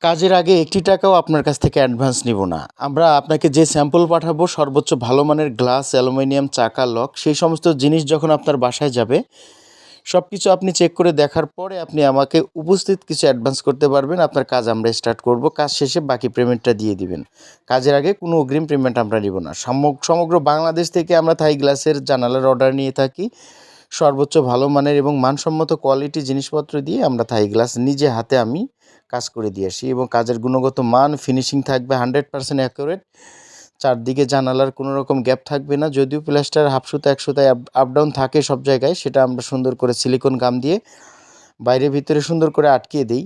কাজের আগে একটি টাকাও আপনার কাছ থেকে অ্যাডভান্স নিব না। আমরা আপনাকে যে স্যাম্পল পাঠাবো, সর্বোচ্চ ভালো মানের গ্লাস অ্যালুমিনিয়াম চাকা লক সেই সমস্ত জিনিস যখন আপনার বাসায় যাবে সব কিছু আপনি চেক করে দেখার পরে আপনি আমাকে উপস্থিত কিছু অ্যাডভান্স করতে পারবেন। আপনার কাজ আমরা স্টার্ট করব, কাজ শেষে বাকি পেমেন্টটা দিয়ে দিবেন। কাজের আগে কোনো অগ্রিম পেমেন্ট আমরা নিব না। সামগ- সমগ্র বাংলাদেশ থেকে আমরা থাই গ্লাসের জানালার অর্ডার নিয়ে থাকি। সর্বোচ্চ ভালো মানের এবং মানসম্মত কোয়ালিটি জিনিসপত্র দিয়ে আমরা থাই গ্লাস নিজে হাতে আমি কাজ করে দিয়ে আসি এবং কাজের গুণগত মান ফিনিশিং থাকবে হান্ড্রেড পার্সেন্ট অ্যাকুরেট চারদিকে জানালার কোনো রকম গ্যাপ থাকবে না, যদিও প্লাস্টার হাফ সুতা, এক সুতায় আপ ডাউন থাকে সব জায়গায়, সেটা আমরা সুন্দর করে সিলিকন গাম দিয়ে বাইরে ভিতরে সুন্দর করে আটকিয়ে দিই।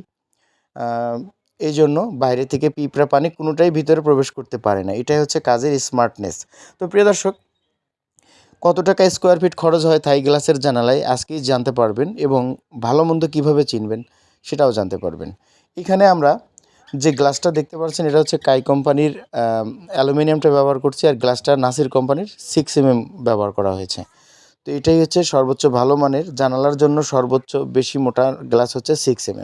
এই জন্য বাইরে থেকে পিঁপড়া পানি কোনোটাই ভিতরে প্রবেশ করতে পারে না। এটাই হচ্ছে কাজের স্মার্টনেস তো প্রিয় দর্শক কত টাকা স্কোয়ার ফিট খরচ হয় থাই গ্লাসের জানালায় আজকেই জানতে পারবেন এবং ভালো মন্দ কীভাবে চিনবেন সেটাও জানতে পারবেন। এখানে আমরা যে গ্লাসটা দেখতে পাচ্ছেন, এটা হচ্ছে কাই কোম্পানির অ্যালুমিনিয়ামটা ব্যবহার করছি আর গ্লাসটা নাসির কোম্পানির সিক্স এম ব্যবহার করা হয়েছে। তো এটাই হচ্ছে সর্বোচ্চ ভালো মানের, জানালার জন্য সর্বোচ্চ বেশি মোটা গ্লাস হচ্ছে সিক্স এম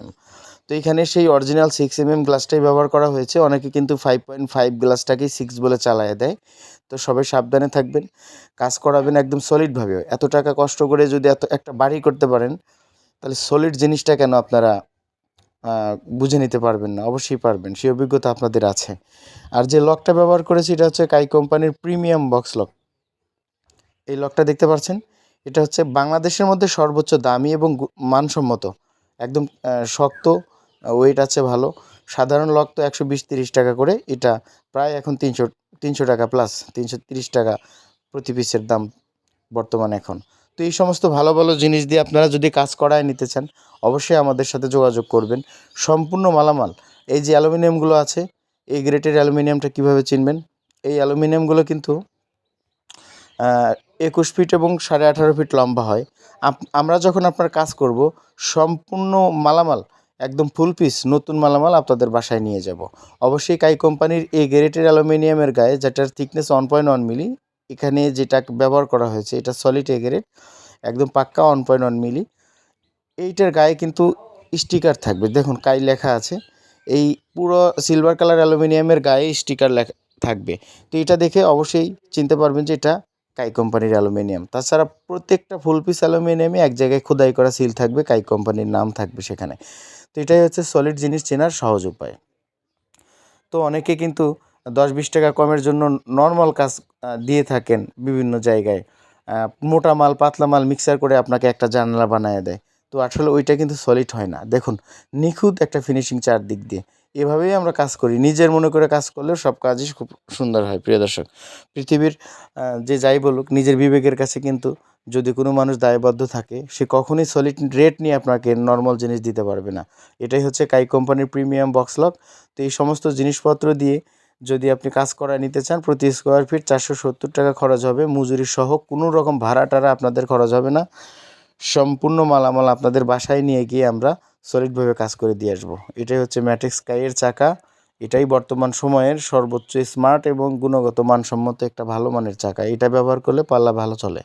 তো এখানে সেই অরিজিনাল সিক্স এম এম গ্লাসটাই ব্যবহার করা হয়েছে। অনেকে কিন্তু ফাইভ পয়েন্ট ফাইভ গ্লাসটাকেই সিক্স বলে চালায় দেয়। তো সবাই সাবধানে থাকবেন, কাজ করাবেন একদম সলিডভাবে এত টাকা কষ্ট করে যদি এত, একটা বাড়ি করতে পারেন, তাহলে সলিড জিনিসটা কেন আপনারা বুঝে নিতে পারবেন না? অবশ্যই পারবেন, সেই অভিজ্ঞতা আপনাদের আছে। আর যে লকটা ব্যবহার করেছি, এটা হচ্ছে কাই কোম্পানির প্রিমিয়াম বক্স লক এই লকটা দেখতে পাচ্ছেন? এটা হচ্ছে বাংলাদেশের মধ্যে সর্বোচ্চ দামি এবং মানসম্মত। একদম শক্ত ওয়েট আছে ভালো। সাধারণ লক তো একশো বিশ, তিরিশ টাকা করে। এটা প্রায় এখন তিনশো তিনশো টাকা প্লাস তিনশো তিরিশ টাকা প্রতি পিসের দাম বর্তমান এখন। তো এই সমস্ত ভালো ভালো জিনিস দিয়ে আপনারা যদি কাজ করায় নিতে চান, অবশ্যই আমাদের সাথে যোগাযোগ করবেন। সম্পূর্ণ মালামাল, এই যে অ্যালুমিনিয়ামগুলো আছে, এই গ্রেটের অ্যালুমিনিয়ামটা কীভাবে চিনবেন? এই অ্যালুমিনিয়ামগুলো কিন্তু একুশ ফিট এবং সাড়ে আঠারো ফিট লম্বা হয়। আমরা যখন আপনার কাজ করব, সম্পূর্ণ মালামাল একদম ফুল পিস নতুন মালামাল আপনাদের বাসায় নিয়ে যাব। অবশ্যই কাই কোম্পানির এই গ্রেটের অ্যালুমিনিয়ামের গায়ে, যেটার thickness one point one milli এখানে যেটা ব্যবহার করা হয়েছে, এটা সলিড এ গ্রেড একদম পাক্কা ওয়ান পয়েন্ট ওয়ান মিলি এইটার গায়ে কিন্তু স্টিকার থাকবে। দেখুন কাই লেখা আছে, এই পুরো সিলভার কালার অ্যালুমিনিয়ামের গায়ে স্টিকার লেখা থাকবে। তো এটা দেখে অবশ্যই চিনতে পারবেন যে এটা কাই কোম্পানির অ্যালুমিনিয়াম। তাছাড়া প্রত্যেকটা ফুল পিস অ্যালুমিনিয়ামে এক জায়গায় খোদাই করা সিল থাকবে কাই কোম্পানির নাম থাকবে সেখানে। তো এটাই হচ্ছে সলিড জিনিস চেনার সহজ উপায়। তো অনেকে কিন্তু দশ বিশ টাকা কমের জন্য নর্মাল কাজ দিয়ে থাকেন বিভিন্ন জায়গায়। মোটা মাল, পাতলা মাল মিক্সার করে আপনাকে একটা জানালা বানিয়ে দেয়। তো আসলে ওইটা কিন্তু সলিড হয় না। দেখুন, নিখুঁত একটা ফিনিশিং চারদিক দিয়ে। এভাবেই আমরা কাজ করি। নিজের মনে করে কাজ করলেও সব কাজই খুব সুন্দর হয়, প্রিয় দর্শক। পৃথিবীর যে যাই বলুক, নিজের বিবেকের কাছে কিন্তু যদি কোনো মানুষ দায়বদ্ধ থাকে, সে কখনোই সলিড রেট নিয়ে আপনাকে নর্মাল জিনিস দিতে পারবে না। এটাই হচ্ছে কাই কোম্পানির প্রিমিয়াম বক্স লক তো এই সমস্ত জিনিসপত্র দিয়ে যদি আপনি কাজ করায় নিতে চান, প্রতি স্কোয়ার ফিট চারশো সত্তর টাকা খরচ হবে। মজুরি সহ কোনো রকম ভাড়া টাড়া আপনাদের খরচ হবে না। সম্পূর্ণ মালামাল আপনাদের বাসায় নিয়ে গিয়ে আমরা সলিডভাবে কাজ করে দিয়ে আসব। এটাই হচ্ছে ম্যাট্রিক্স কাইয়ের চাকা। এটাই বর্তমান সময়ের সর্বোচ্চ স্মার্ট এবং গুণগত মানসম্মত একটা ভালো মানের চাকা। এটা ব্যবহার করলে পাল্লা ভালো চলে।